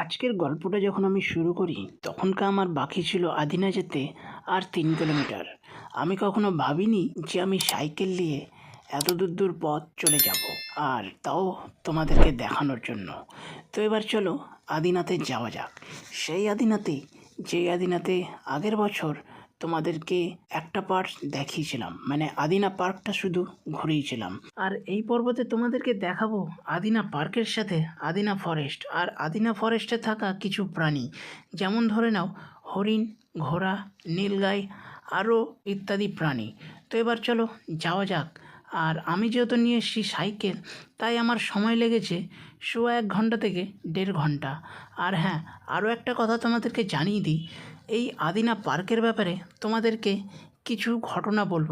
আজকের গল্পটা যখন আমি শুরু করি, তখনকার আমার বাকি ছিল আদিনা যেতে আর তিন কিলোমিটার। আমি কখনো ভাবিনি যে আমি সাইকেল নিয়ে এত দূর দূর পথ চলে যাব। আর তাও তোমাদেরকে দেখানোর জন্য। তো এবার চলো আদিনাতে যাওয়া যাক। সেই আদিনাতে যে আদিনাতে আগের বছর তোমাদেরকে একটা পার্ট দেখিয়েছিলাম। মানে আদিনা পার্কটা শুধু ঘুরিয়েছিলাম। আর এই পর্বতে তোমাদেরকে দেখাবো আদিনা পার্কের সাথে আদিনা ফরেস্ট আর আদিনা ফরেস্টে থাকা কিছু প্রাণী। যেমন ধরে নাও, হরিণ, ঘোড়া, নীলগাই আরও ইত্যাদি প্রাণী। তো এবার চলো যাওয়া যাক। আর আমি যেহেতু নিয়ে এসেছি সাইকেল, তাই আমার সময় লেগেছে সোয়া এক ঘণ্টা থেকে দেড় ঘণ্টা। আর হ্যাঁ আরও একটা কথা তোমাদেরকে জানিয়ে দিই। এই আদিনা পার্কের ব্যাপারে তোমাদেরকে কিছু ঘটনা বলব।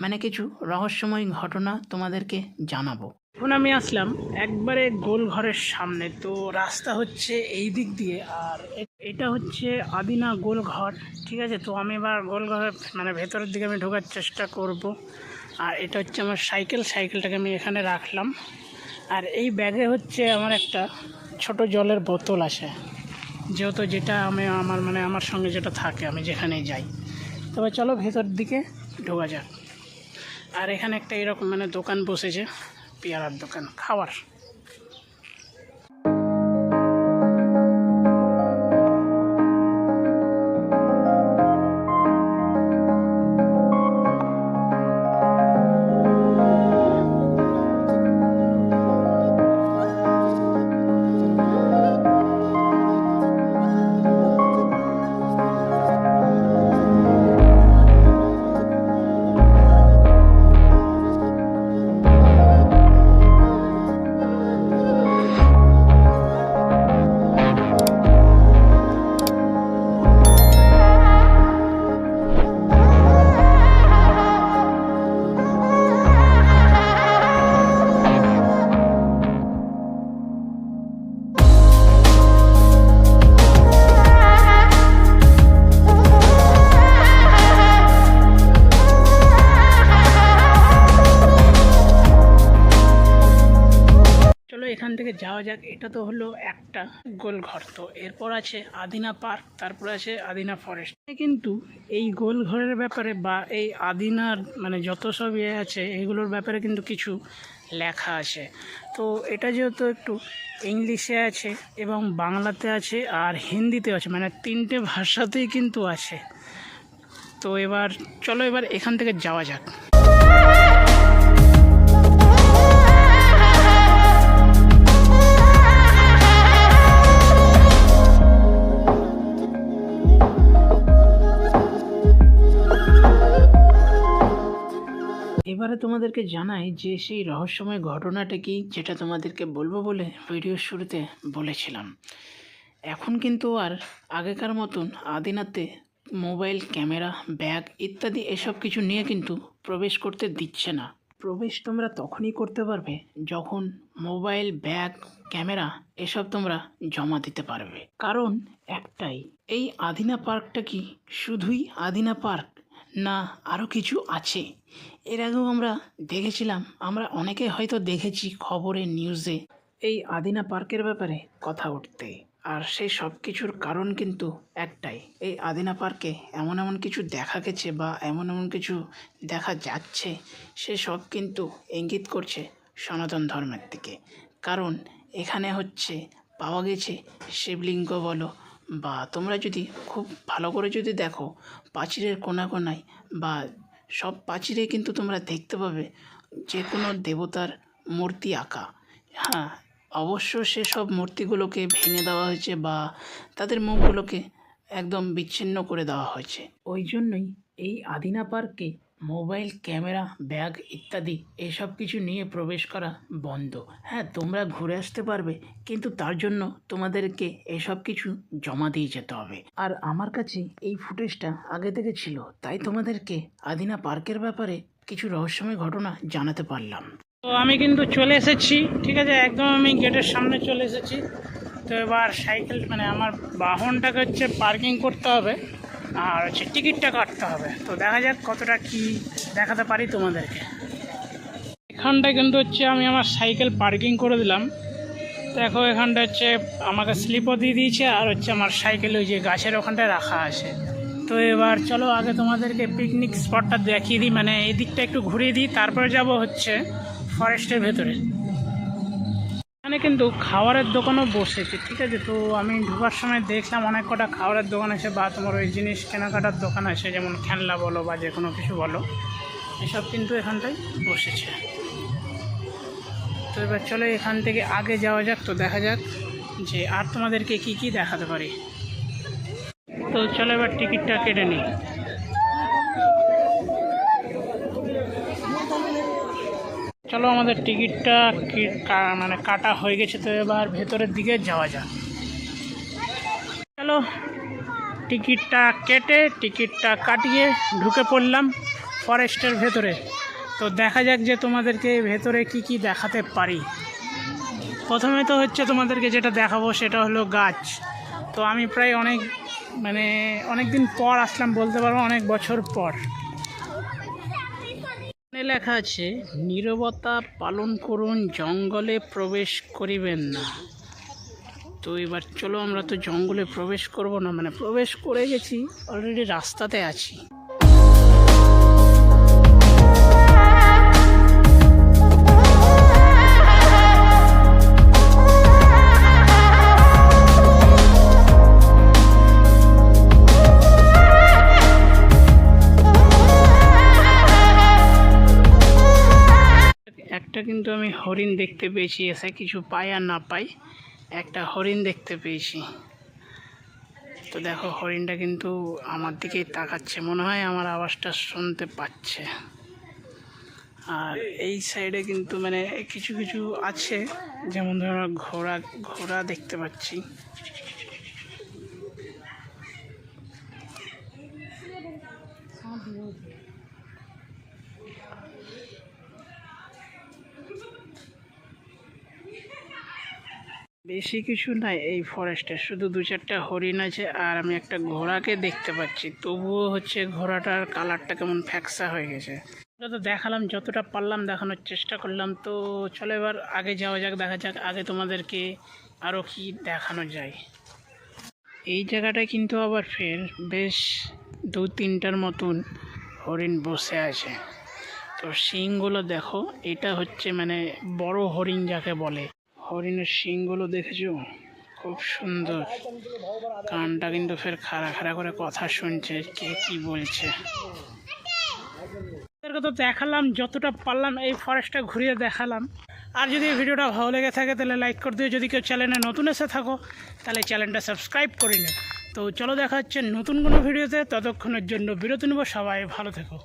মানে কিছু রহস্যময় ঘটনা তোমাদেরকে জানাব। এখন আমি আসলাম একবারে গোল ঘরের সামনে। তো রাস্তা হচ্ছে এই দিক দিয়ে আর এটা হচ্ছে আদিনা গোল ঘর ঠিক আছে? তো আমি এবার গোল ঘরের মানে ভেতরের দিকে আমি ঢোকার চেষ্টা করব। আর এটা হচ্ছে আমার সাইকেল, সাইকেলটাকে আমি এখানে রাখলাম। আর এই ব্যাগে হচ্ছে আমার একটা ছোট জলের বোতল আছে যেহেতু যেটা আমি আমার মানে আমার সঙ্গে যেটা থাকে, আমি যেখানেই যাই। তবে চলো ভেতর দিকে ঢোকা যাক। আর এখানে একটা এরকম মানে দোকান বসেছে, পেয়ারার দোকান, খাওয়ার। যাওয়া যাক, এটা তো হলো একটা গোল ঘর তো এরপর আছে আদিনা পার্ক, তারপর আছে আদিনা ফরেস্ট। কিন্তু এই গোল ঘরের ব্যাপারে বা এই আদিনার মানে যত সব ইয়ে আছে, এগুলোর ব্যাপারে কিন্তু কিছু লেখা আছে। তো এটা যেহেতু একটু ইংলিশে আছে এবং বাংলাতে আছে আর হিন্দিতে আছে মানে তিনটে ভাষাতেই কিন্তু আছে। তো এবার চলো এবার এখান থেকে যাওয়া যাক। এবারে তোমাদেরকে জানাই যে সেই রহস্যময় ঘটনাটা কি যেটা তোমাদেরকে বলব বলে ভিডিওর শুরুতে বলেছিলাম। এখন কিন্তু আর আগেকার মতন আদিনাতে মোবাইল, ক্যামেরা, ব্যাগ ইত্যাদি এসব কিছু নিয়ে কিন্তু প্রবেশ করতে দিচ্ছে না। প্রবেশ তোমরা তখনই করতে পারবে যখন মোবাইল, ব্যাগ, ক্যামেরা এসব তোমরা জমা দিতে পারবে। কারণ একটাই, এই আদিনা পার্কটা কি শুধুই আদিনা পার্ক না আরও কিছু আছে। এর আগেও আমরা দেখেছিলাম, আমরা অনেকে হয়তো দেখেছি খবরে নিউজে এই আদিনা পার্কের ব্যাপারে কথা উঠতে আর সেই সব কিছুর কারণ কিন্তু একটাই, এই আদিনা পার্কে এমন এমন কিছু দেখা গেছে বা এমন এমন কিছু দেখা যাচ্ছে, সে সব কিন্তু ইঙ্গিত করছে সনাতন ধর্মের দিকে। কারণ এখানে হচ্ছে, পাওয়া গেছে শিবলিঙ্গ বলো বা তোমরা যদি খুব ভালো করে যদি দেখো প্রাচীরের কোনা কোনায় বা সব প্রাচীরে কিন্তু তোমরা দেখতে পাবে যে কোনো দেবতার মূর্তি আঁকা। হ্যাঁ অবশ্য সেসব মূর্তিগুলোকে ভেঙে দেওয়া হয়েছে বা তাদের মুখগুলোকে একদম বিচ্ছিন্ন করে দেওয়া হয়েছে। ওই জন্যই এই আদিনা পার্কে মোবাইল, ক্যামেরা, ব্যাগ ইত্যাদি এসব কিছু নিয়ে প্রবেশ করা বন্ধ। হ্যাঁ তোমরা ঘুরে আসতে পারবে, কিন্তু তার জন্য তোমাদেরকে এসব কিছু জমা দিয়ে যেতে হবে। আর আমার কাছে এই ফুটেজটা আগে থেকে ছিল, তাই তোমাদেরকে আদিনা পার্কের ব্যাপারে কিছু রহস্যময় ঘটনা জানাতে পারলাম। তো আমি কিন্তু চলে এসেছি, ঠিক আছে? একদম আমি গেটের সামনে চলে এসেছি। তো এবার সাইকেল মানে আমার বাহনটাকে হচ্ছে পার্কিং করতে হবে। আর হচ্ছে টিকিটটা কাটতে হবে। তো দেখা যাক কতটা কি দেখাতে পারি তোমাদেরকে। এখানটায় কিন্তু হচ্ছে আমি আমার সাইকেল পার্কিং করে দিলাম। দেখো এখানটা হচ্ছে আমাকে স্লিপও দিয়ে দিয়েছে আর হচ্ছে আমার সাইকেল ওই যে গাছের ওখানটায় রাখা আছে। তো এবার চলো আগে তোমাদেরকে পিকনিক স্পটটা দেখিয়ে দিই মানে এই দিকটা একটু ঘুরিয়ে দিই, তারপরে যাব হচ্ছে ফরেস্টের ভেতরে। এখানে কিন্তু খাবারের দোকানও বসেছে, ঠিক আছে? তো আমি ঢোকার সময় দেখলাম অনেক কটা খাবারের দোকান আছে বা তোমার ওই জিনিস কেনাকাটার দোকান আছে, যেমন খেলনা বলো বা যে কোনো কিছু বলো, এসব কিন্তু এখানটায় বসেছে। তো এবার চলো এখান থেকে আগে যাওয়া যাক, তো দেখা যাক যে আর তোমাদেরকে কি কি দেখাতে পারি। তো চলো এবার টিকিটটা কেটে নিই। চলো, আমাদের টিকিটটা মানে কাটা হয়ে গেছে, তো এবার ভেতরের দিকে যাওয়া যাক। চলো, টিকিটটা কেটে, টিকিটটা কাটিয়ে ঢুকে পড়লাম ফরেস্টের ভেতরে। তো দেখা যাক যে তোমাদেরকে ভেতরে কি কি দেখাতে পারি। প্রথমে তো হচ্ছে তোমাদেরকে যেটা দেখাবো, সেটা হলো গাছ। তো আমি প্রায় অনেক মানে অনেক দিন পর আসলাম, বলতে পারব অনেক বছর পর। লেখা আছে, নিরবতা পালন করুন, জঙ্গলে প্রবেশ করিবেন না। তো এবার চলো আমরা তো জঙ্গলে প্রবেশ করব না মানে প্রবেশ করে গেছি অলরেডি রাস্তাতে আছি। একটা কিন্তু আমি হরিণ দেখতে পেয়েছি, এসে কিছু পাই আর না পাই, একটা হরিণ দেখতে পেয়েছি। তো দেখো, হরিণটা কিন্তু আমার দিকেই তাকাচ্ছে, মনে হয় আমার আওয়াজটা শুনতে পাচ্ছে। আর এই সাইডে কিন্তু মানে কিছু কিছু আছে, যেমন ধরো ঘোড়া ঘোড়া দেখতে পাচ্ছি। বেশি কিছু নাই এই ফরেস্টে শুধু দু চারটা হরিণ আছে আর আমি একটা ঘোড়াকে দেখতে পাচ্ছি। তবুও হচ্ছে ঘোড়াটার কালারটা কেমন ফ্যাকসা হয়ে গেছে। তো দেখালাম, যতটা পারলাম দেখানোর চেষ্টা করলাম। তো চলো এবার আগে যাওয়া যাক, দেখা যাক আগে তোমাদেরকে আরও কি দেখানো যায়। এই জায়গাটায় কিন্তু আবার ফের বেশ দু তিনটার মতন হরিণ বসে আছে। তো শিংগুলো দেখো, এটা হচ্ছে মানে বড় হরিণ যাকে বলে। হরিণের শিংগুলো দেখেছ? খুব সুন্দর। কানটা কিন্তু ফের খাড়া খাড়া করে কথা শুনছে, কে কি বলছে। তো দেখালাম, যতটা পারলাম এই ফরেস্টটা ঘুরিয়ে দেখালাম। আর যদি ভিডিওটা ভালো লেগে থাকে, তাহলে লাইক করে দিও। যদি কেউ চ্যানেলে নতুন এসে থাকো, তাহলে চ্যানেলটা সাবস্ক্রাইব করে নিও। তো চলো দেখা হচ্ছে নতুন কোনো ভিডিওতে। ততক্ষণের জন্য বিরতি নেব। সবাই ভালো থেকো।